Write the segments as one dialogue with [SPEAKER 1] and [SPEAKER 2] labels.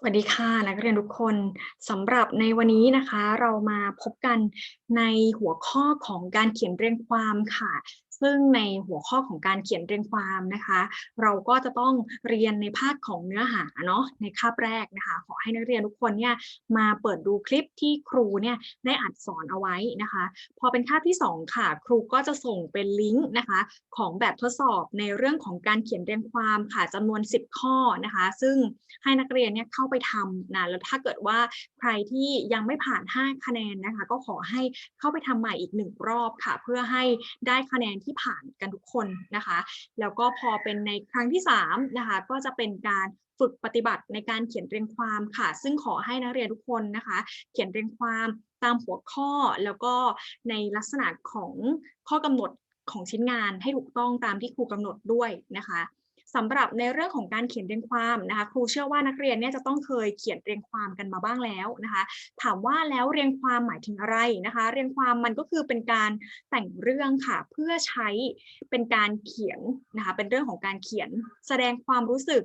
[SPEAKER 1] สวัสดีค่ะนักเรียนทุกคนสำหรับในวันนี้นะคะ เรามาพบกันในหัวข้อของการเขียนเรียงความค่ะ ซึ่งในหัวข้อของการเขียนเรียงความนะคะ เราก็จะต้องเรียนในภาคของเนื้อหาเนาะในคาบแรกนะคะ ขอให้นักเรียนทุกคนเนี่ยมาเปิดดูคลิปที่ครูเนี่ยได้อัดสอนเอาไว้นะคะ พอเป็นคาบที่ 2 ค่ะ ครูก็จะส่งเป็นลิงก์นะคะของแบบทดสอบในเรื่องของการเขียนเรียงความค่ะจำนวน 10 ข้อนะคะ ซึ่งให้นักเรียนเนี่ยเข้าไปทำนะแล้วถ้าเกิดว่าใครที่ยังไม่ผ่าน 5 คะแนนนะคะ ก็ขอให้เข้าไปทำใหม่อีกหนึ่งรอบค่ะ เพื่อให้ได้คะแนนที่ผ่านกันทุกคนนะคะ แล้วก็พอเป็นในครั้งที่3นะคะก็จะเป็นการฝึกปฏิบัติในการเขียนเรียงความค่ะ ซึ่งขอให้นักเรียนทุกคนนะคะ เขียนเรียงความตามหัวข้อแล้วก็ในลักษณะของข้อกำหนดของชิ้นงานให้ถูกต้องตามที่ครูกำหนดด้วยนะคะ สำหรับในเรื่องของการเขียนเรียงความนะคะ ครูเชื่อว่านักเรียนเนี่ยจะต้องเคยเขียนเรียงความกันมาบ้างแล้วนะคะ ถามว่าแล้วเรียงความหมายถึงอะไรนะคะ เรียงความมันก็คือเป็นการแต่งเรื่องค่ะ เพื่อใช้เป็นการเขียนนะคะ เป็นเรื่องของการเขียนแสดงความรู้สึก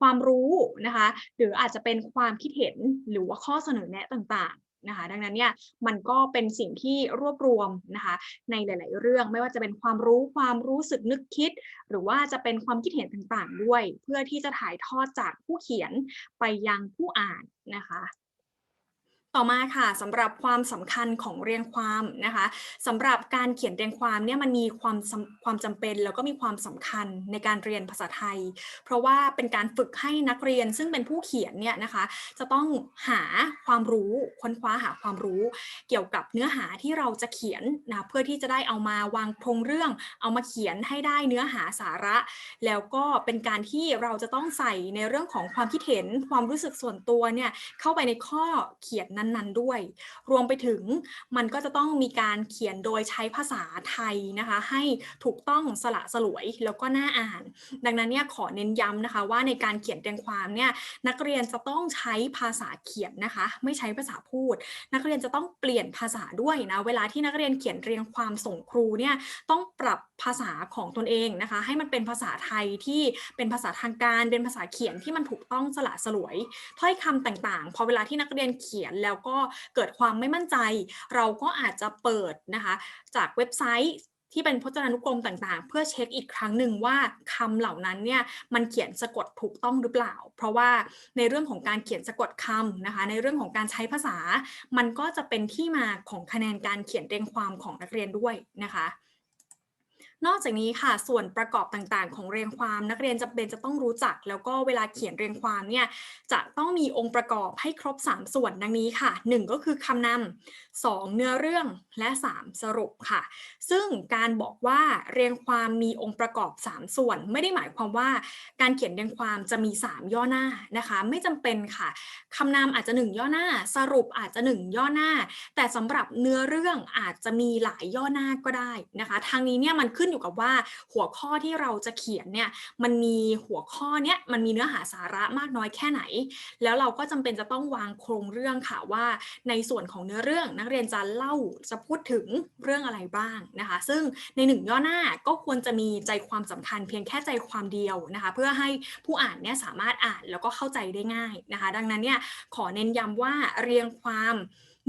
[SPEAKER 1] ความรู้นะคะ หรืออาจจะเป็นความคิดเห็นหรือว่าข้อเสนอแนะต่าง นะคะ ดังนั้นเนี่ยมันก็เป็นสิ่งที่รวบรวมนะคะ ในหลาย ๆ เรื่องไม่ว่าจะเป็นความรู้ความรู้สึกนึกคิด หรือว่าจะเป็นความคิดเห็นต่าง ๆ ด้วย เพื่อที่จะถ่ายทอดจากผู้เขียนไปยังผู้อ่านนะคะ ต่อมาค่ะสำหรับความสำคัญของเรียงความนะคะสำหรับการเขียนเรียงความเนี่ยมันมีความความจำเป็น แล้วก็มีความสำคัญในการเรียนภาษาไทย เพราะว่าเป็นการฝึกให้นักเรียนซึ่งเป็นผู้เขียนเนี่ยนะคะ จะต้องหาความรู้ค้นคว้าหาความรู้ เกี่ยวกับเนื้อหาที่เราจะเขียนนะเพื่อที่จะได้เอามาวางโครงเรื่อง เอามาเขียนให้ได้เนื้อหาสาระ แล้วก็เป็นการที่เราจะต้องใส่ในเรื่องของความคิดเห็น ความรู้สึกส่วนตัวเนี่ยเข้าไปในข้อเขียนนั้นนั้นๆด้วย รวมไปถึงมันก็จะต้องมีการเขียนโดยใช้ภาษาไทยนะคะ ให้ถูกต้องสละสลวยแล้วก็น่าอ่าน ดังนั้นเนี่ยขอเน้นย้ำนะคะว่าในการเขียนเรียงความเนี่ยนักเรียนจะต้องใช้ภาษาเขียนนะคะ ไม่ใช้ภาษาพูด นักเรียนจะต้องเปลี่ยนภาษาด้วยนะเวลาที่นักเรียนเขียนเรียงความส่งครูเนี่ยต้องปรับภาษาของตนเองนะคะ ให้มันเป็นภาษาไทยที่เป็นภาษาทางการ เป็นภาษาเขียนที่มันถูกต้องสละสลวย ถ้อยคำต่างๆ พอเวลาที่นักเรียนเขียนแล้วก็เกิดความไม่มั่นใจ เราก็อาจจะเปิดนะคะ จากเว็บไซต์ที่เป็นพจนานุกรมต่างๆ เพื่อเช็คอีกครั้งหนึ่งว่าคำเหล่านั้นเนี่ยมันเขียนสะกดถูกต้องหรือเปล่า เพราะว่าในเรื่องของการเขียนสะกดคำนะคะ ในเรื่องของการใช้ภาษา มันก็จะเป็นที่มาของคะแนนการเขียนเรียงความของนักเรียนด้วยนะคะ นอกจากนี้ค่ะส่วนประกอบต่างๆ ของเรียงความนักเรียนจะเป็นจะต้องรู้จัก แล้วก็เวลาเขียนเรียงความเนี่ยจะต้องมีองค์ประกอบให้ครบ 3 ส่วนดังนี้ค่ะ 1 ก็คือคำนำ 2 เนื้อเรื่องและ 3 สรุปค่ะ ซึ่งการบอกว่าเรียงความมีองค์ประกอบ 3 ส่วน ไม่ได้หมายความว่าการเขียนเรียงความจะมี 3 ย่อหน้านะคะ ไม่จำเป็นค่ะคำนำอาจจะ 1 ย่อหน้า สรุปอาจจะ 1 ย่อหน้า แต่สำหรับเนื้อเรื่องอาจจะมีหลายย่อหน้าก็ได้นะคะ ทางนี้เนี่ยมันขึ้นอยู่กับว่าหัวข้อที่เราจะเขียนเนี่ยมันมีหัวข้อเนี้ยมันมีเนื้อหาสาระมากน้อยแค่ไหน แล้วเราก็จำเป็นจะต้องวางโครงเรื่องค่ะว่า ในส่วนของเนื้อเรื่องนักเรียนจะเล่าจะพูดถึงเรื่องอะไรบ้างนะคะ ซึ่งในหนึ่งย่อหน้าก็ควรจะมีใจความสำคัญเพียงแค่ใจความเดียวนะคะ เพื่อให้ผู้อ่านเนี่ยสามารถอ่านแล้วก็เข้าใจได้ง่ายนะคะ ดังนั้นเนี่ยขอเน้นย้ำว่าเรียงความ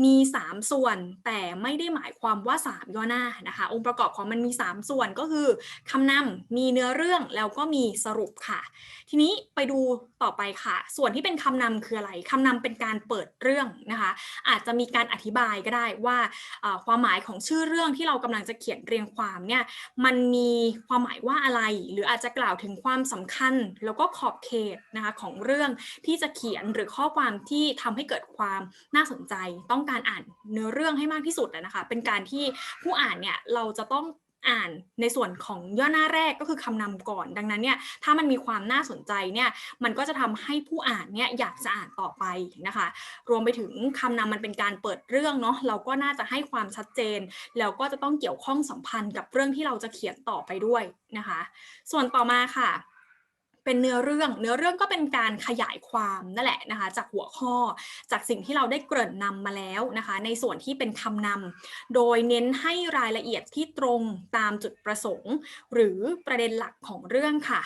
[SPEAKER 1] มี 3 ส่วนแต่ไม่ได้หมายความว่า 3 ย่อหน้านะคะ องค์ประกอบของมันมี 3 ส่วนก็คือคำนำมีเนื้อเรื่องแล้วก็มีสรุปค่ะ ทีนี้ไปดูต่อไปค่ะ ส่วนที่เป็นคำนำคืออะไรคำนำเป็นการเปิดเรื่องนะคะ อาจจะมีการอธิบายก็ได้ว่าความหมายของชื่อเรื่องที่เรากำลังจะเขียนเรียงความเนี่ยมันมีความหมายว่าอะไร หรืออาจจะกล่าวถึงความสำคัญ แล้วก็ขอบเขตนะคะของเรื่องที่จะเขียนหรือข้อความที่ทำให้เกิดความน่าสนใจต้องการอ่านเนื้อเรื่องให้มากที่สุดนะคะ เป็นการที่ผู้อ่านเนี่ยเราจะต้องอ่านในส่วนของย่อหน้าแรกก็คือคำนำก่อน ดังนั้นเนี่ยถ้ามันมีความน่าสนใจเนี่ยมันก็จะทำให้ผู้อ่านเนี่ยอยากจะอ่านต่อไปนะคะ รวมไปถึงคำนำมันเป็นการเปิดเรื่องเนาะเราก็น่าจะให้ความชัดเจน แล้วก็จะต้องเกี่ยวข้องสัมพันธ์กับเรื่องที่เราจะเขียนต่อไปด้วยนะคะ ส่วนต่อมาค่ะ เป็นเนื้อเรื่อง เนื้อเรื่องก็เป็นการขยายความนั่นแหละนะคะ จากหัวข้อจากสิ่งที่เราได้เกริ่นนำมาแล้วนะคะ ในส่วนที่เป็นคำนำโดยเน้นให้รายละเอียดที่ตรงตามจุดประสงค์ หรือประเด็นหลักของเรื่องค่ะ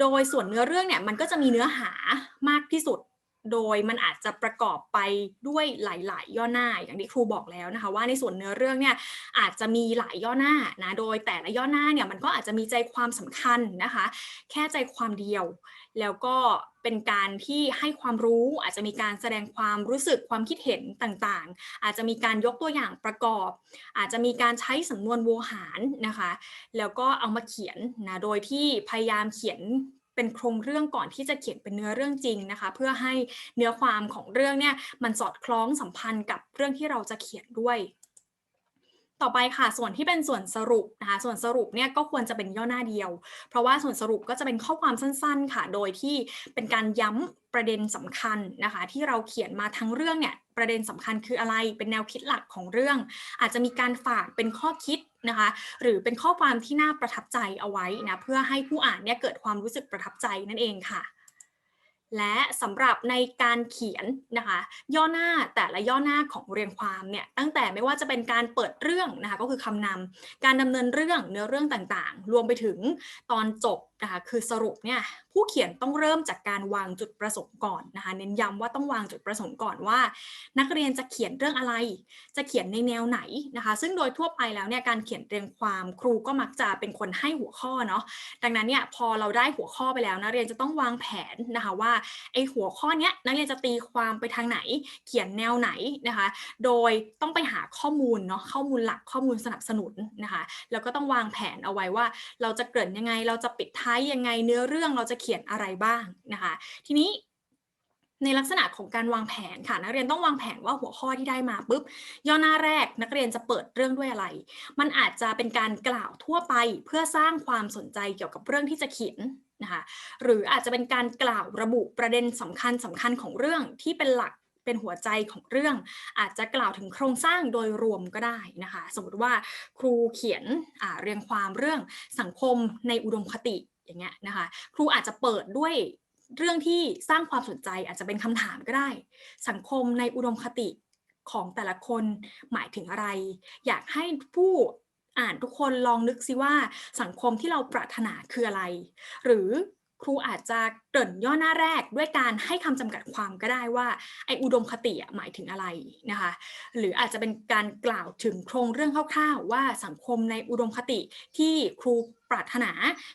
[SPEAKER 1] โดยส่วนเนื้อเรื่องเนี่ยมันก็จะมีเนื้อหามากที่สุด โดยมันอาจจะประกอบไปด้วยหลาย ๆ ย่อหน้าอย่างที่ครูบอกแล้วนะคะ ว่าในส่วนเนื้อเรื่องเนี่ยอาจจะมีหลายย่อหน้านะโดยแต่ละย่อหน้าเนี่ยมันก็อาจจะมีใจความสำคัญนะคะ แค่ใจความเดียว แล้วก็เป็นการที่ให้ความรู้อาจจะมีการแสดงความรู้สึกความคิดเห็นต่างๆ อาจจะมีการยกตัวอย่างประกอบ อาจจะมีการใช้สำนวนโวหารนะคะ แล้วก็เอามาเขียนนะโดยที่พยายามเขียน เป็นโครงเรื่องก่อนที่จะเขียนเป็นเนื้อเรื่องจริงนะคะ เพื่อให้เนื้อความของเรื่องเนี่ยมันสอดคล้องสัมพันธ์กับเรื่องที่เราจะเขียนด้วยต่อไปค่ะส่วนที่เป็นส่วนสรุปนะคะส่วนสรุปเนี่ยก็ควรจะเป็นย่อหน้าเดียว เพราะว่าส่วนสรุปก็จะเป็นข้อความสั้นๆค่ะ โดยที่เป็นการย้ำประเด็นสำคัญนะคะ ที่เราเขียนมาทั้งเรื่องเนี่ยประเด็นสำคัญคืออะไรเป็นแนวคิดหลักของเรื่อง อาจจะมีการฝากเป็นข้อคิด นะคะหรือเป็นข้อความที่น่าประทับใจเอาไว้นะเพื่อให้ผู้อ่านเนี่ยเกิดความรู้สึกประทับใจนั่นเองค่ะ และสำหรับในการเขียนนะคะย่อหน้าแต่ละย่อหน้าของเรียงความเนี่ยตั้งแต่ไม่ว่าจะเป็นการเปิดเรื่องนะคะก็คือคำนำการดำเนินเรื่องเนื้อเรื่องต่างๆ รวมไปถึงตอนจบ นะคะคือสรุปเนี่ยผู้เขียนต้องเริ่มจากการวางจุดประสงค์ก่อนนะคะเน้นย้ำว่าต้องวางจุดประสงค์ก่อนว่า นักเรียนจะเขียนเรื่องอะไร จะเขียนในแนวไหนนะคะซึ่งโดยทั่วไปแล้วเนี่ยการเขียนเรียงความครูก็มักจะเป็นคนให้หัวข้อเนาะดังนั้นเนี่ยพอเราได้หัวข้อไปแล้วนักเรียนจะต้องวางแผนนะคะว่าไอหัวข้อเนี้ยนักเรียนจะตีความไปทางไหน เขียนแนวไหนนะคะโดยต้องไปหาข้อมูลเนาะข้อมูลหลักข้อมูลสนับสนุนนะคะแล้วก็ต้องวางแผนเอาไว้ว่า เราจะเกริ่นยังไงเราจะปิดท้ายยังไงเนื้อเรื่องเราจะเขียนอะไรบ้างนะคะ ทีนี้ในลักษณะของการวางแผนค่ะ นักเรียนต้องวางแผนว่าหัวข้อที่ได้มาปุ๊บย่อหน้าแรกนักเรียนจะเปิดเรื่องด้วยอะไร มันอาจจะเป็นการกล่าวทั่วไปเพื่อสร้างความสนใจเกี่ยวกับเรื่องที่จะเขียนนะคะหรืออาจจะเป็นการกล่าวระบุประเด็นสำคัญสำคัญของเรื่องที่เป็นหลักเป็นหัวใจของเรื่อง อาจจะกล่าวถึงโครงสร้างโดยรวมก็ได้นะคะ สมมติว่าครูเขียนเรียงความเรื่องสังคมในอุดมคติ อย่างเงี้ยนะคะ ครูอาจจะเปิดด้วยเรื่องที่สร้างความสนใจอาจจะเป็นคำถามก็ได้ สังคมในอุดมคติของแต่ละคนหมายถึงอะไร อยากให้ผู้อ่านทุกคนลองนึกซิว่าสังคมที่เราปรารถนาคืออะไร หรือครูอาจจะเกริ่นย่อหน้าแรกด้วยการให้คำจำกัดความก็ได้ว่าไออุดมคติหมายถึงอะไรนะคะ หรืออาจจะเป็นการกล่าวถึงโครงเรื่องคร่าวๆ ว่าสังคมในอุดมคติที่ครูปรารถนา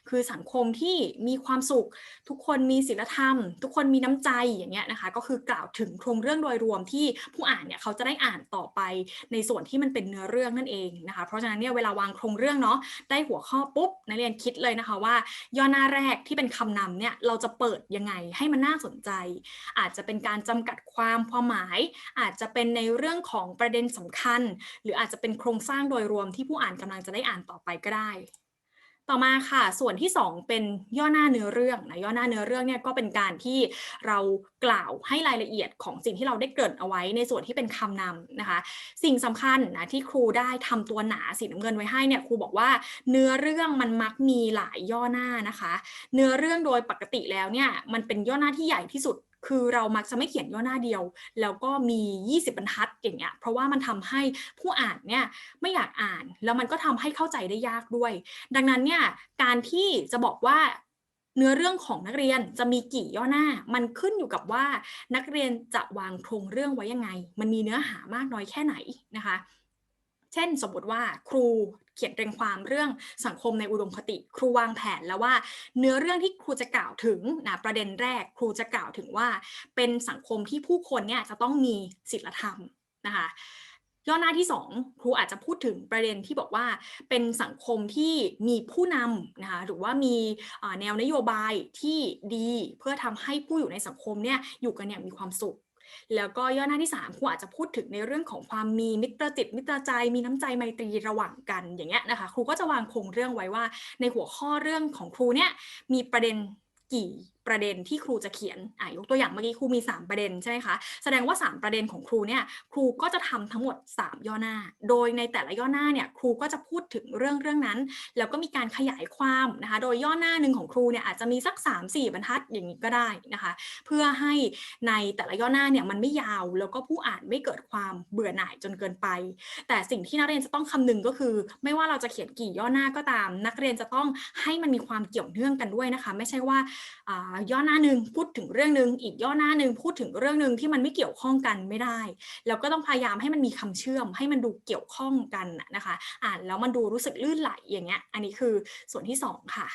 [SPEAKER 1] คือสังคมที่มีความสุข ทุกคนมีศีลธรรม ทุกคนมีน้ำใจอย่างเงี้ยนะคะ ก็คือกล่าวถึงโครงเรื่องโดยรวมที่ผู้อ่านเนี่ยเขาจะได้อ่านต่อไปในส่วนที่มันเป็นเนื้อเรื่องนั่นเองนะคะ เพราะฉะนั้นเนี่ยเวลาวางโครงเรื่องเนาะได้หัวข้อปุ๊บนักเรียนคิดเลยนะคะว่า ย่อหน้าแรกที่เป็นคำนำเนี่ยเราจะเเปิดยังไงให้มันน่าสนใจ อาจจะเป็นการจำกัดความความหมาย อาจจะเป็นในเรื่องของประเด็นสำคัญ หรืออาจจะเป็นโครงสร้างโดยรวมที่ผู้อ่านกำลังจะได้อ่านต่อไปก็ได้ ต่อมาค่ะ ส่วนที่ 2 เป็นย่อหน้าเนื้อเรื่องนะย่อหน้าเนื้อเรื่องเนี่ยก็เป็นการที่เรากล่าวให้รายละเอียดของสิ่งที่เราได้เกริ่นเอาไว้ในส่วนที่เป็นคำนำนะคะ สิ่งสำคัญนะที่ครูได้ทำตัวหนาสีน้ำเงินไว้ให้เนี่ยครูบอกว่าเนื้อเรื่องมันมักมีหลายย่อหน้านะคะ เนื้อเรื่องโดยปกติแล้วเนี่ยมันเป็นย่อหน้าที่ใหญ่ที่สุด คือเรามักจะไม่เขียนย่อหน้าเดียว แล้วก็มี 20 บรรทัดอย่างเงี้ยเพราะว่ามันทำให้ผู้อ่านเนี่ยไม่อยากอ่าน แล้วมันก็ทำให้เข้าใจได้ยากด้วย ดังนั้นเนี่ยการที่จะบอกว่าเนื้อเรื่องของนักเรียนจะมีกี่ย่อหน้า มันขึ้นอยู่กับว่านักเรียนจะวางโครงเรื่องไว้ยังไง มันมีเนื้อหามากน้อยแค่ไหนนะคะ เช่นสมมติว่าครู เขียนเรียงความเรื่องสังคมในอุดมคติ ครูวางแผนแล้วว่า เนื้อเรื่องที่ครูจะกล่าวถึงนะประเด็นแรก ครูจะกล่าวถึงว่า เป็นสังคมที่ผู้คนเนี่ยจะต้องมีศีลธรรมนะคะย่อหน้าที่ 2 ครูอาจจะพูดถึงประเด็นที่บอกว่าเป็นสังคมที่มีผู้นำนะคะหรือว่ามีแนวนโยบายที่ดีเพื่อทำให้ผู้อยู่ในสังคมเนี่ยอยู่กันอย่างมีความสุข แล้วก็ย่อหน้าที่3ครูอาจจะพูดถึงในเรื่องของความมีมิตรจิตมิตรใจ มีน้ำใจไมตรีระหว่างกันอย่างเงี้ยนะคะครูก็จะวางโครงเรื่องไว้ว่า ในหัวข้อเรื่องของครูเนี่ยมีประเด็นกี่ประเด็นที่ครูจะเขียนอ่ายกตัวอย่างเมื่อกี้ครูมี 3 ประเด็นใช่ไหมคะ แสดงว่า 3 ประเด็นของครูเนี่ยครูก็จะทำทั้งหมด 3 ย่อหน้า โดยในแต่ละย่อหน้าเนี่ยครูก็จะพูดถึงเรื่องเรื่องนั้น แล้วก็มีการขยายความนะคะ โดยย่อหน้าหนึ่งของครูเนี่ยอาจจะมีสัก 3-4 บรรทัดอย่างนี้ก็ได้นะคะ เพื่อให้ในแต่ละย่อหน้าเนี่ยมันไม่ยาว แล้วก็ผู้อ่านไม่เกิดความเบื่อหน่ายจนเกินไป แต่สิ่งที่นักเรียนจะต้องคำนึงก็คือ ไม่ว่าเราจะเขียนกี่ย่อหน้าก็ตาม นักเรียนจะต้องให้มันมีความเกี่ยวเนื่องกันด้วยนะคะ ไม่ใช่ว่าย่อหน้าหนึ่งพูดถึงเรื่องหนึ่งอีกย่อหน้าหนึ่งพูดถึงเรื่องหนึ่งที่มันไม่เกี่ยวข้องกันไม่ได้ แล้วก็ต้องพยายามให้มันมีคำเชื่อม ให้มันดูเกี่ยวข้องกันนะนะคะ อ่านแล้วมันดูรู้สึกลื่นไหลอย่างเงี้ย อันนี้คือส่วนที่สองค่ะ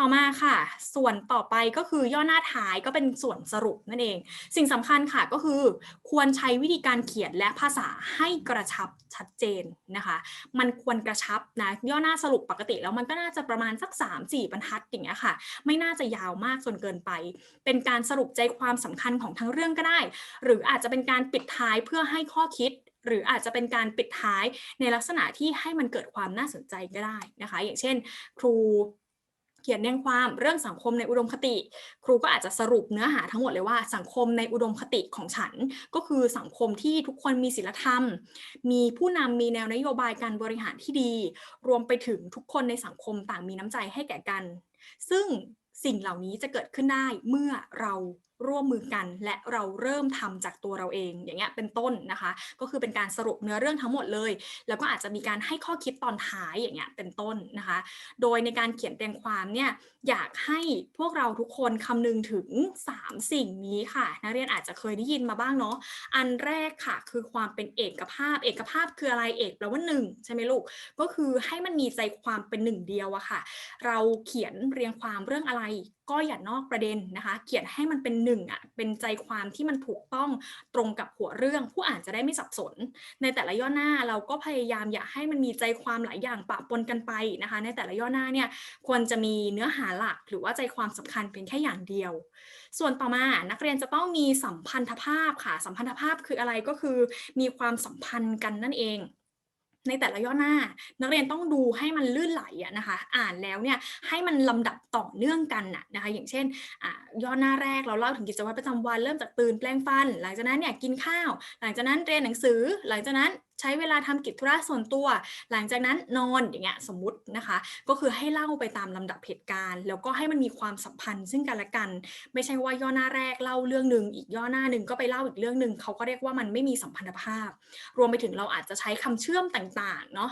[SPEAKER 1] ต่อมาค่ะ ส่วนต่อไปก็คือย่อหน้าท้ายก็เป็นส่วนสรุปนั่นเอง สิ่งสำคัญค่ะก็คือ ควรใช้วิธีการเขียนและภาษาให้กระชับชัดเจนนะคะ มันควรกระชับนะย่อหน้าสรุปปกติแล้วมันก็น่าจะประมาณสัก 3-4 บรรทัดอย่างเงี้ยค่ะ ไม่น่าจะยาวมากจนเกินไป เป็นการสรุปใจความสำคัญของทั้งเรื่องก็ได้ หรืออาจจะเป็นการปิดท้ายเพื่อให้ข้อคิดหรืออาจจะเป็นการปิดท้ายในลักษณะที่ให้มันเกิดความน่าสนใจก็ได้นะคะ อย่างเช่น ครู เขียนเรียงความเรื่องสังคมในอุดมคติ ครูก็อาจจะสรุปเนื้อหาทั้งหมดเลยว่าสังคมในอุดมคติของฉัน ก็คือสังคมที่ทุกคนมีศีลธรรม มีผู้นำมีแนวนโยบายการบริหารที่ดี รวมไปถึงทุกคนในสังคมต่างมีน้ำใจให้แก่กัน ซึ่งสิ่งเหล่านี้จะเกิดขึ้นได้เมื่อเรา ร่วมมือกัน และเราเริ่มทำจากตัวเราเอง อย่างเงี้ยเป็นต้นนะคะ ก็คือเป็นการสรุปเนื้อเรื่องทั้งหมดเลย แล้วก็อาจจะมีการให้ข้อคิดตอนท้ายอย่างเงี้ยเป็นต้นนะคะ โดยในการเขียนเรียงความเนี่ยอยากให้พวกเราทุกคนคำนึงถึง 3 สิ่งนี้ค่ะ นักเรียนอาจจะเคยได้ยินมาบ้างเนาะอันแรกค่ะ คือความเป็นเอกภาพ เอกภาพคืออะไรเอกแปลว่าหนึ่งใช่ไหมลูกก็คือให้มันมีใจความเป็นหนึ่งเดียวอะค่ะ เราเขียนเรียงความเรื่องอะไร ก็อย่านอกประเด็นนะคะ เขียนให้มันเป็นหนึ่งอะเป็นใจความที่มันถูกต้องตรงกับหัวเรื่อง ผู้อ่านจะได้ไม่สับสน ในแต่ละย่อหน้าเราก็พยายามอย่าให้มันมีใจความหลายอย่างปะปนกันไปนะคะ ในแต่ละย่อหน้าเนี่ยควรจะมีเนื้อหาหลัก หรือว่าใจความสำคัญเพียงแค่อย่างเดียว ส่วนต่อมานักเรียนจะต้องมีสัมพันธภาพค่ะสัมพันธภาพคืออะไรก็คือมีความสัมพันธ์กันนั่นเอง ในแต่ละย่อหน้า นักเรียนต้องดูให้มันลื่นไหลอะนะคะ อ่านแล้วเนี่ยให้มันลำดับต่อเนื่องกันน่ะนะคะ อย่างเช่นย่อหน้าแรกเราเล่าถึงกิจวัตรประจำวันเริ่มจากตื่นแปลงฟัน หลังจากนั้นเนี่ยกินข้าว หลังจากนั้นเรียนหนังสือ หลังจากนั้น ใช้เวลาทำกิจธุระส่วนตัว หลังจากนั้นนอนอย่างเงี้ยสมมตินะคะ ก็คือให้เล่าไปตามลำดับเหตุการณ์ แล้วก็ให้มันมีความสัมพันธ์ซึ่งกันและกัน ไม่ใช่ว่าย่อหน้าแรกเล่าเรื่องหนึ่งอีกย่อหน้าหนึ่งก็ไปเล่าอีกเรื่องหนึ่งเขาก็เรียกว่ามันไม่มีสัมพันธภาพ รวมไปถึงเราอาจจะใช้คำเชื่อมต่างๆเนาะ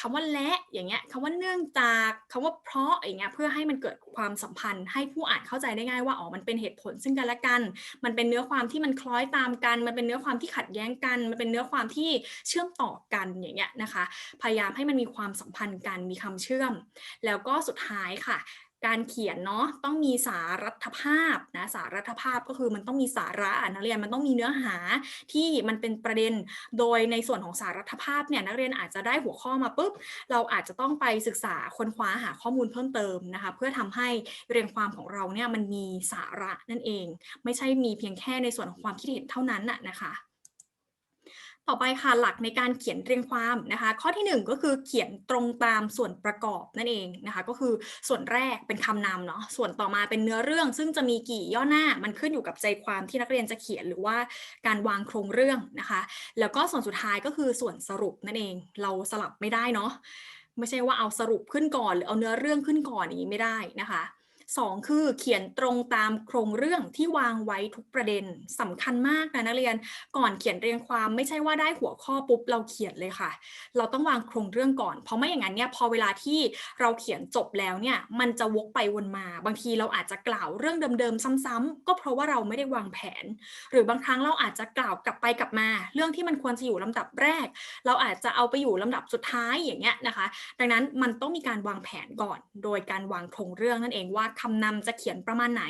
[SPEAKER 1] คำว่าและอย่างเงี้ยคำว่าเนื่องจากคำว่าเพราะอย่างเงี้ยเพื่อให้มันเกิดความสัมพันธ์ให้ผู้อ่านเข้าใจได้ง่ายว่าอ๋อมันเป็นเหตุผลซึ่งกันและกัน มันเป็นเนื้อความที่มันคล้อยตามกัน มันเป็นเนื้อความที่ขัดแย้งกัน มันเป็นเนื้อความที่เชื่อมต่อกันอย่างเงี้ยนะคะ พยายามให้มันมีความสัมพันธ์กันมีคำเชื่อม แล้วก็สุดท้ายค่ะ การเขียนเนาะต้องมีสารัฐภาพนะสารัฐภาพก็คือมันต้องมีสาระนักเรียนมันต้องมีเนื้อหาที่มันเป็นประเด็นโดยในส่วนของสารัฐภาพเนี่ยนักเรียนอาจจะได้หัวข้อมาปุ๊บเราอาจจะต้องไปศึกษาค้นคว้าหาข้อมูลเพิ่มเติมนะคะเพื่อทำให้เรียงความของเราเนี่ยมันมีสาระนั่นเอง ไม่ใช่มีเพียงแค่ในส่วนของความคิดเห็นเท่านั้นน่ะนะคะ ต่อไปค่ะหลักในการเขียนเรียงความนะคะ ข้อที่หนึ่งก็คือเขียนตรงตามส่วนประกอบนั่นเองนะคะ ก็คือส่วนแรกเป็นคำนำเนาะส่วนต่อมาเป็นเนื้อเรื่อง ซึ่งจะมีกี่ย่อหน้ามันขึ้นอยู่กับใจความที่นักเรียนจะเขียนหรือว่าการวางโครงเรื่องนะคะ แล้วก็ส่วนสุดท้ายก็คือส่วนสรุปนั่นเอง เราสลับไม่ได้เนาะไม่ใช่ว่าเอาสรุปขึ้นก่อน หรือเอาเนื้อเรื่องขึ้นก่อนอย่างนี้ไม่ได้นะคะ สองคือเขียนตรงตามโครงเรื่องที่วางไว้ทุกประเด็นสำคัญมากนะนักเรียนก่อนเขียนเรียงความไม่ใช่ว่าได้หัวข้อปุ๊บเราเขียนเลยค่ะ เราต้องวางโครงเรื่องก่อน เพราะไม่อย่างนั้นเนี่ยพอเวลาที่เราเขียนจบแล้วเนี่ยมันจะวกไปวนมา บางทีเราอาจจะกล่าวเรื่องเดิมๆซ้ำๆก็เพราะว่าเราไม่ได้วางแผน หรือบางครั้งเราอาจจะกล่าวกลับไปกลับมา เรื่องที่มันควรจะอยู่ลำดับแรก เราอาจจะเอาไปอยู่ลำดับสุดท้ายอย่างเงี้ยนะคะ ดังนั้นมันต้องมีการวางแผนก่อน โดยการวางโครงเรื่องนั่นเองว่าคำนำจะเขียนประมาณไหน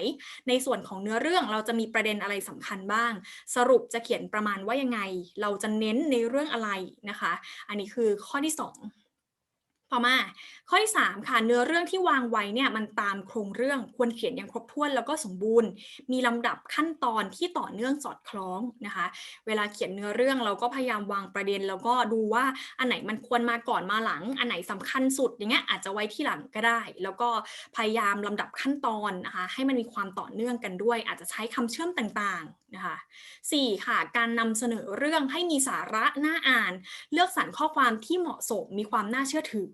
[SPEAKER 1] ในส่วนของเนื้อเรื่องเราจะมีประเด็นอะไรสำคัญบ้าง สรุปจะเขียนประมาณว่ายังไง เราจะเน้นในเรื่องอะไรนะคะ อันนี้คือข้อที่ 2 ต่อมาข้อที่ 3 ค่ะเนื้อเรื่องที่วางไว้เนี่ยมันตามโครงเรื่องควรเขียนอย่างครบถ้วนแล้วก็สมบูรณ์ มีลำดับขั้นตอนที่ต่อเนื่องสอดคล้องนะคะ เวลาเขียนเนื้อเรื่องเราก็พยายามวางประเด็น แล้วก็ดูว่าอันไหนมันควรมาก่อนมาหลัง อันไหนสำคัญสุดอย่างเงี้ยอาจจะไว้ที่หลังก็ได้ แล้วก็พยายามลำดับขั้นตอนนะคะให้มันมีความต่อเนื่องกันด้วย อาจจะใช้คำเชื่อมต่างๆ นะคะ 4. ค่ะ การนำเสนอเรื่องให้มีสาระน่าอ่าน เลือกสรรข้อความที่เหมาะสมมีความน่าเชื่อถือ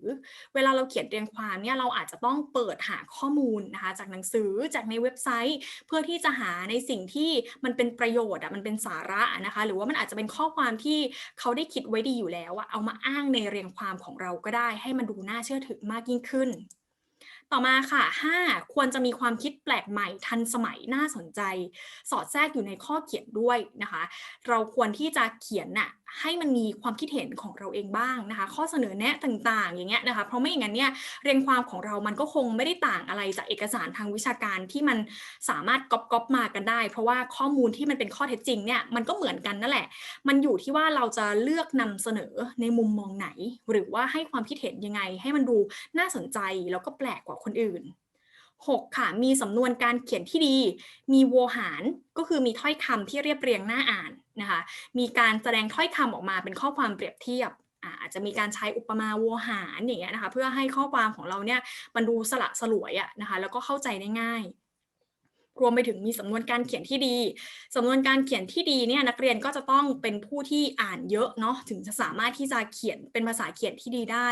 [SPEAKER 1] เวลาเราเขียนเรียงความเนี่ยเราอาจจะต้องเปิดหาข้อมูลนะคะจากหนังสือจากในเว็บไซต์ เพื่อที่จะหาในสิ่งที่มันเป็นประโยชน์อะมันเป็นสาระนะคะ หรือว่ามันอาจจะเป็นข้อความที่เขาได้คิดไว้ดีอยู่แล้วอะเอามาอ้างในเรียงความของเราก็ได้ ให้มันดูน่าเชื่อถือมากยิ่งขึ้น ต่อมาค่ะ 5 ควรจะมีความคิดแปลกใหม่ทันสมัยน่าสนใจ สอดแทรกอยู่ในข้อเขียนด้วยนะคะ เราควรที่จะเขียนน่ะ ให้มันมีความคิดเห็นของเราเองบ้างนะคะ ข้อเสนอแนะต่างๆ อย่างเงี้ยนะคะ เพราะไม่อย่างนั้นเนี่ยเรียงความของเรามันก็คงไม่ได้ต่างอะไรจากเอกสารทางวิชาการที่มันสามารถก๊อปก๊อปมากันได้ เพราะว่าข้อมูลที่มันเป็นข้อเท็จจริงเนี่ยมันก็เหมือนกันนั่นแหละ มันอยู่ที่ว่าเราจะเลือกนำเสนอในมุมมองไหน หรือว่าให้ความคิดเห็นยังไง ให้มันดูน่าสนใจแล้วก็แปลกกว่าคนอื่น 6. ค่ะ มีสำนวนการเขียนที่ดี มีโวหาร ก็คือมีถ้อยคำที่เรียบเรียงน่าอ่าน นะคะมีการแสดงถ้อยคำออกมาเป็นข้อความเปรียบเทียบอาจจะมีการใช้อุปมาโวหารอย่างเงี้ยนะคะเพื่อให้ข้อความของเราเนี่ยมันดูสละสลวยอะนะคะแล้วก็เข้าใจได้ง่าย รวมไปถึงมีสำนวนการเขียนที่ดี สำนวนการเขียนที่ดีเนี่ยนักเรียนก็จะต้องเป็นผู้ที่อ่านเยอะเนาะถึงจะสามารถที่จะเขียนเป็นภาษาเขียนที่ดีได้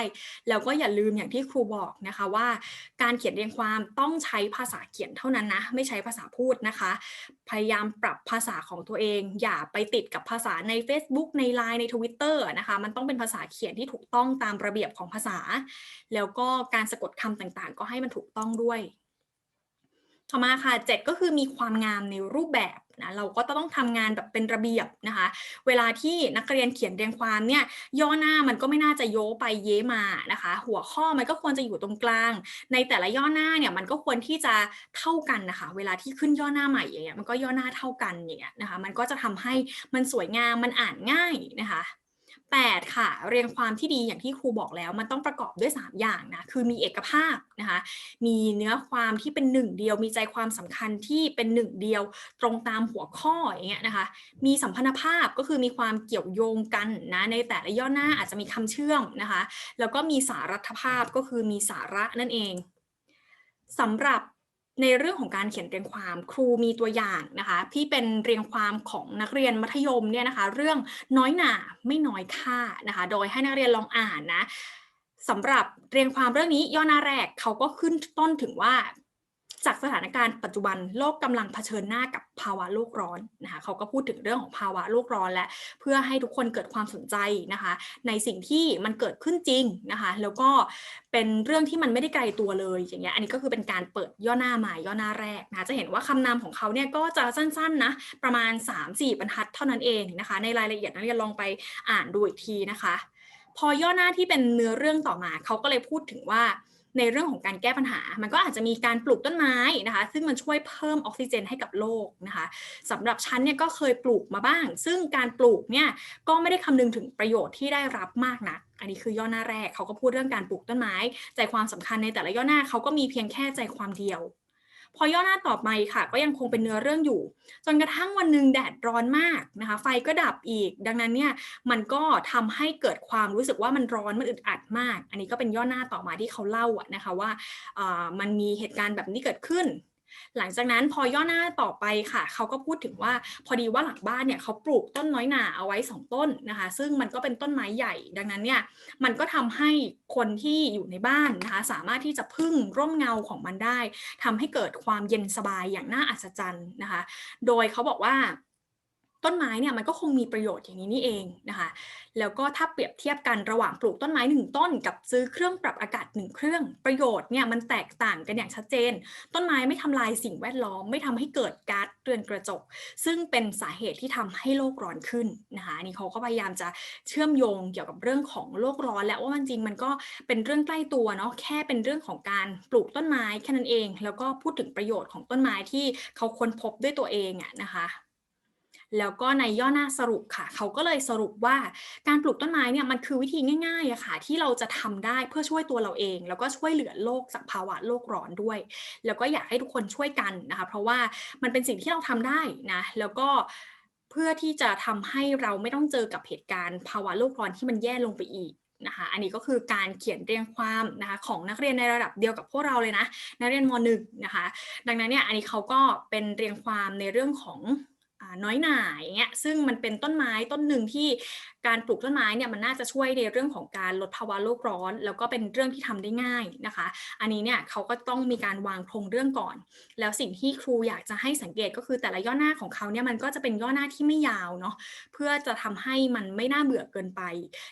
[SPEAKER 1] แล้วก็อย่าลืมอย่างที่ครูบอกนะคะว่า การเขียนเรียงความต้องใช้ภาษาเขียนเท่านั้นนะไม่ใช้ภาษาพูดนะคะ พยายามปรับภาษาของตัวเอง อย่าไปติดกับภาษาใน Facebook ใน Line ใน Twitter นะคะมันต้องเป็นภาษาเขียนที่ถูกต้องตามระเบียบของภาษา แล้วก็การสะกดคำต่างๆ ก็ให้มันถูกต้องด้วย ต่อมาค่ะ 7 ก็คือมีความงามในรูปแบบนะเราก็ต้องทำงานแบบเป็นระเบียบนะคะ เวลาที่นักเรียนเขียนเรียงความเนี่ยย่อหน้ามันก็ไม่น่าจะโยไปเย้มานะคะ หัวข้อมันก็ควรจะอยู่ตรงกลาง ในแต่ละย่อหน้าเนี่ยมันก็ควรที่จะเท่ากันนะคะ เวลาที่ขึ้นย่อหน้าใหม่อย่างเงี้ยมันก็ย่อหน้าเท่ากันอย่างเงี้ยนะคะ มันก็จะทำให้มันสวยงามมันอ่านง่ายนะคะ 8 ค่ะ เรียงความที่ดีอย่างที่ครูบอกแล้ว มันต้องประกอบด้วย 3 อย่างนะ คือมีเอกภาพนะคะ มีเนื้อความที่เป็นหนึ่งเดียว มีใจความสำคัญที่เป็นหนึ่งเดียว ตรงตามหัวข้ออย่างเงี้ยนะคะ มีสัมพันธภาพก็คือมีความเกี่ยวโยงกันนะ ในแต่ละย่อหน้าอาจจะมีคำเชื่อมนะคะ แล้วก็มีสารัฐภาพก็คือมีสาระนั่นเองสำหรับ ในเรื่องของการเขียนเรียงความครูมีตัวอย่างนะคะที่เป็นเรียงความของนักเรียนมัธยมเนี่ยนะคะ เรื่องน้อยหนาไม่น้อยค่านะคะ โดยให้นักเรียนลองอ่านนะสำหรับเรียงความเรื่องนี้ย่อหน้าแรกเขาก็ขึ้นต้นถึงว่า จากสถานการณ์ปัจจุบันโลกกำลังเผชิญหน้ากับภาวะโลกร้อนนะคะเขาก็พูดถึงเรื่องของภาวะโลกร้อนและเพื่อให้ทุกคนเกิดความสนใจนะคะ ในสิ่งที่มันเกิดขึ้นจริงนะคะ แล้วก็เป็นเรื่องที่มันไม่ได้ไกลตัวเลยอย่างเงี้ยอันนี้ก็คือเป็นการเปิดย่อหน้ามาย่อหน้าแรกนะะจะเห็นว่าคำนามของเขาเนี่ยก็จะสั้นๆนะประมาณ 3-4 บรรทัดเท่านั้นเองนะคะ ในรายละเอียดนักเรียนลองไปอ่านดูอีกทีนะคะ พอย่อหน้าที่เป็นเนื้อเรื่องต่อมาเขาก็เลยพูดถึงว่า ในเรื่องของการแก้ปัญหา มันก็อาจจะมีการปลูกต้นไม้นะคะ ซึ่งมันช่วยเพิ่มออกซิเจนให้กับโลกนะคะสำหรับฉันเนี่ยก็เคยปลูกมาบ้าง ซึ่งการปลูกเนี่ยก็ไม่ได้คำนึงถึงประโยชน์ที่ได้รับมากนักอันนี้คือย่อหน้าแรกเขาก็พูดเรื่องการปลูกต้นไม้ ใจความสำคัญในแต่ละย่อหน้าเขาก็มีเพียงแค่ใจความเดียว พอย่อหน้าต่อไปค่ะ ก็ยังคงเป็นเนื้อเรื่องอยู่ จนกระทั่งวันหนึ่งแดดร้อนมากนะคะ ไฟก็ดับอีก ดังนั้นเนี่ยมันก็ทำให้เกิดความรู้สึกว่ามันร้อนมันอึดอัดมาก อันนี้ก็เป็นย่อหน้าต่อมาที่เขาเล่าอะนะคะว่ามันมีเหตุการณ์แบบนี้เกิดขึ้น หลังจากนั้นพอย่อหน้าต่อไปค่ะ เขาก็พูดถึงว่าพอดีว่าหลังบ้านเนี่ยเขาปลูกต้นน้อยหนาเอาไว้ 2 ต้นนะคะ ซึ่งมันก็เป็นต้นไม้ใหญ่ ดังนั้นเนี่ยมันก็ทำให้คนที่อยู่ในบ้านนะคะ สามารถที่จะพึ่งร่มเงาของมันได้ทำให้เกิดความเย็นสบายอย่างน่าอัศจรรย์นะคะ โดยเขาบอกว่า ต้นไม้เนี่ยมันก็คงมีประโยชน์อย่างนี้นี่เองนะคะ แล้วก็ถ้าเปรียบเทียบกันระหว่างปลูกต้นไม้หนึ่งต้น กับซื้อเครื่องปรับอากาศหนึ่งเครื่องประโยชน์เนี่ยมันแตกต่างกันอย่างชัดเจน ต้นไม้ไม่ทำลายสิ่งแวดล้อม ไม่ทำให้เกิดก๊าซเรือนกระจก ซึ่งเป็นสาเหตุที่ทำให้โลกร้อนขึ้นนะคะนี่เขาก็พยายามจะเชื่อมโยงเกี่ยวกับเรื่องของโลกร้อน และว่ามันจริงมันก็เป็นเรื่องใกล้ตัวเนาะแค่เป็นเรื่องของการปลูกต้นไม้แค่นั้นเอง แล้วก็พูดถึงประโยชน์ของต้นไม้ที่เขาค้นพบด้วยตัวเองอะนะคะ แล้วก็ในย่อหน้าสรุปค่ะ เขาก็เลยสรุปว่าการปลูกต้นไม้เนี่ยมันคือวิธีง่ายๆอะค่ะ ที่เราจะทำได้เพื่อช่วยตัวเราเอง แล้วก็ช่วยเหลือโลกจากภาวะโลกร้อนด้วย แล้วก็อยากให้ทุกคนช่วยกันนะคะ เพราะว่ามันเป็นสิ่งที่เราทำได้นะแล้วก็เพื่อที่จะทำให้เราไม่ต้องเจอกับเหตุการณ์ภาวะโลกร้อนที่มันแย่ลงไปอีกนะคะ อันนี้ก็คือการเขียนเรียงความนะคะของนักเรียนในระดับเดียวกับพวกเราเลยนะ นักเรียนม .1 นะคะ ดังนั้นเนี่ยอันนี้เขาก็เป็นเรียงความในเรื่องของ น้อยหน่าอย่างเงี้ยซึ่งมันเป็นต้นไม้ต้นหนึ่งที่การปลูกต้นไม้เนี่ยมันน่าจะช่วยในเรื่องของการลดภาวะโลกร้อน แล้วก็เป็นเรื่องที่ทำได้ง่ายนะคะ อันนี้เนี่ยเขาก็ต้องมีการวางโครงเรื่องก่อน แล้วสิ่งที่ครูอยากจะให้สังเกตก็คือแต่ละย่อหน้าของเขาเนี่ยมันก็จะเป็นย่อหน้าที่ไม่ยาวเนาะเพื่อจะทำให้มันไม่น่าเบื่อเกินไป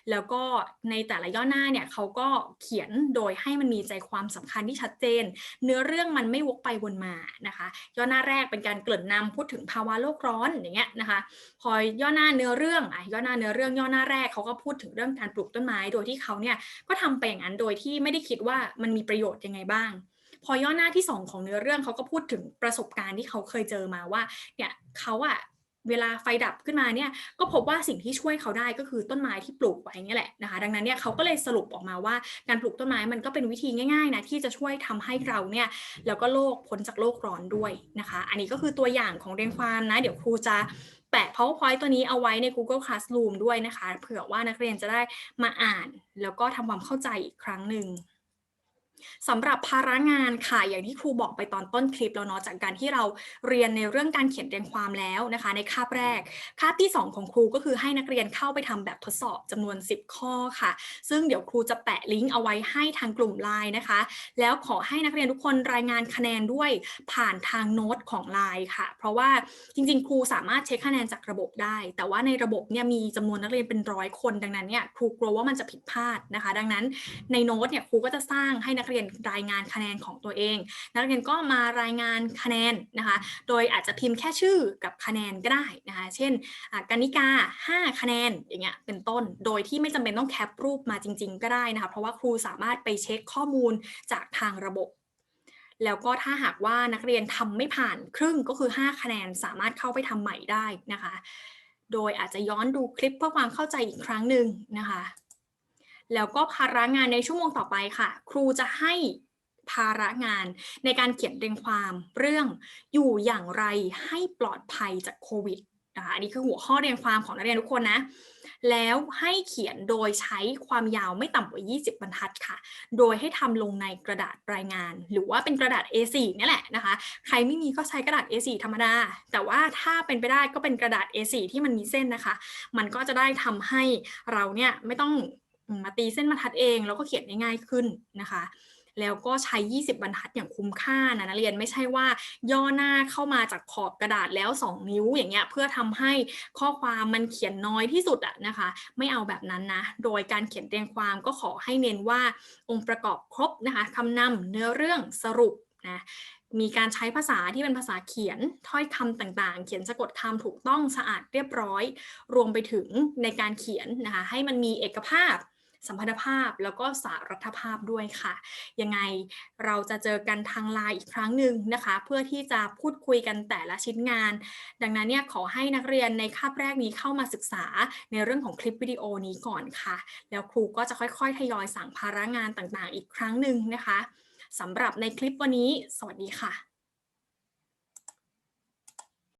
[SPEAKER 1] แล้วก็ในแต่ละย่อหน้าเนี่ยเขาก็เขียนโดยให้มันมีใจความสำคัญที่ชัดเจน เนื้อเรื่องมันไม่วกไปวนมานะคะ ย่อหน้าแรกเป็นการเกริ่นนำพูดถึงภาวะโลกร้อนอย่างเงี้ยนะคะ พอย่อหน้าเนื้อเรื่องอะย่อหน้าเนื้อเรื่องย่อหน้าแรกเขาก็พูดถึงเรื่องการปลูกต้นไม้ โดยที่เขาเนี่ยก็ทำไปอย่างนั้นโดยที่ไม่ได้คิดว่ามันมีประโยชน์ยังไงบ้าง พอย่อหน้าที่ 2 ของเนื้อเรื่องเขาก็พูดถึงประสบการณ์ที่เขาเคยเจอมาว่าเนี่ยเขาอะ เวลาไฟดับขึ้นมาเนี่ยก็พบว่าสิ่งที่ช่วยเขาได้ก็คือต้นไม้ที่ปลูกไว้นี่แหละนะคะ ดังนั้นเนี่ยเขาก็เลยสรุปออกมาว่าการปลูกต้นไม้มันก็เป็นวิธีง่ายๆนะที่จะช่วยทำให้เราเนี่ยแล้วก็โลกพ้นจากโลกร้อนด้วยนะคะ อันนี้ก็คือตัวอย่างของเรียงความนะ เดี๋ยวครูจะแปะ powerpoint ตัวนี้เอาไว้ใน Google Classroom ด้วยนะคะ เผื่อว่านักเรียนจะได้มาอ่าน แล้วก็ทำความเข้าใจอีกครั้งหนึ่ง สำหรับภาระงานค่ะอย่างที่ครูบอกไปตอนต้นคลิปแล้วเนาะจากการที่เราเรียนในเรื่องการเขียนเรียงความแล้วนะคะ ในคาบแรก คาบที่ 2 ของครูก็คือให้นักเรียนเข้าไปทำแบบทดสอบจำนวน 10 ข้อค่ะ ซึ่งเดี๋ยวครูจะแปะลิงก์เอาไว้ให้ทางกลุ่มไลน์นะคะ แล้วขอให้นักเรียนทุกคนรายงานคะแนนด้วยผ่านทางโน้ตของไลน์ค่ะ เพราะว่าจริงๆ ครูสามารถเช็คคะแนนจากระบบได้ แต่ว่าในระบบเนี่ยมีจำนวนนักเรียนเป็นร้อยคน ดังนั้นเนี่ยครูกลัวว่ามันจะผิดพลาดนะคะ ดังนั้นในโน้ตเนี่ยครูก็จะสร้างให้นักเรียนรายงานคะแนนของตัวเอง นักเรียนก็มารายงานคะแนนนะคะ โดยอาจจะพิมพ์แค่ชื่อกับคะแนนก็ได้นะคะ เช่นกานิกา 5 คะแนนอย่างเงี้ยเป็นต้น โดยที่ไม่จำเป็นต้องแคปรูปมาจริง ๆ ก็ได้นะคะ เพราะว่าครูสามารถไปเช็คข้อมูลจากทางระบบแล้วก็ถ้าหากว่านักเรียนทำไม่ผ่านครึ่งก็คือ 5 คะแนนสามารถเข้าไปทำใหม่ได้นะคะ โดยอาจจะย้อนดูคลิปเพื่อความเข้าใจอีกครั้งหนึ่งนะคะ แล้วก็ภาระงานในชั่วโมงต่อไปค่ะ ครูจะให้ภาระงานในการเขียนเรียงความเรื่องอยู่อย่างไรให้ปลอดภัยจากโควิดนะคะอันนี้คือหัวข้อเรียงความของนักเรียนทุกคนนะ แล้วให้เขียนโดยใช้ความยาวไม่ต่ำกว่า 20 บรรทัดค่ะ โดยให้ทำลงในกระดาษรายงาน หรือว่าเป็นกระดาษ A4 นี่แหละนะคะ ใครไม่มีก็ใช้กระดาษ A4 ธรรมดา แต่ว่าถ้าเป็นไปได้ก็เป็นกระดาษ A4 ที่มันมีเส้นนะคะ มันก็จะได้ทำให้เราเนี่ยไม่ต้อง มาตีเส้นบรรทัดเองแล้วก็เขียนได้ง่ายขึ้นนะคะแล้วก็ใช้ 20 บรรทัดอย่างคุ้มค่านะนักเรียนไม่ใช่ว่าย่อหน้าเข้ามาจากขอบกระดาษแล้ว 2 นิ้วอย่างเงี้ยเพื่อทำให้ข้อความมันเขียนน้อยที่สุดอะนะคะ ไม่เอาแบบนั้นนะ โดยการเขียนเรียงความก็ขอให้เน้นว่าองค์ประกอบครบนะคะคำนำเนื้อเรื่องสรุปนะมีการใช้ภาษาที่เป็นภาษาเขียนถ้อยคำต่างๆ เขียนสะกดคำถูกต้องสะอาดเรียบร้อย รวมไปถึงในการเขียนนะคะให้มันมีเอกภาพ สัมพันธภาพแล้วก็สารัฐภาพด้วยค่ะ ยังไงเราจะเจอกันทางไลน์อีกครั้งหนึ่งนะคะ เพื่อที่จะพูดคุยกันแต่ละชิ้นงาน ดังนั้นเนี่ยขอให้นักเรียนในคาบแรกนี้เข้ามาศึกษาในเรื่องของคลิปวิดีโอนี้ก่อนค่ะ แล้วครูก็จะค่อยๆ ทยอยสั่งภาระงานต่างๆ อีกครั้งหนึ่งนะคะสำหรับในคลิปวันนี้ สวัสดีค่ะ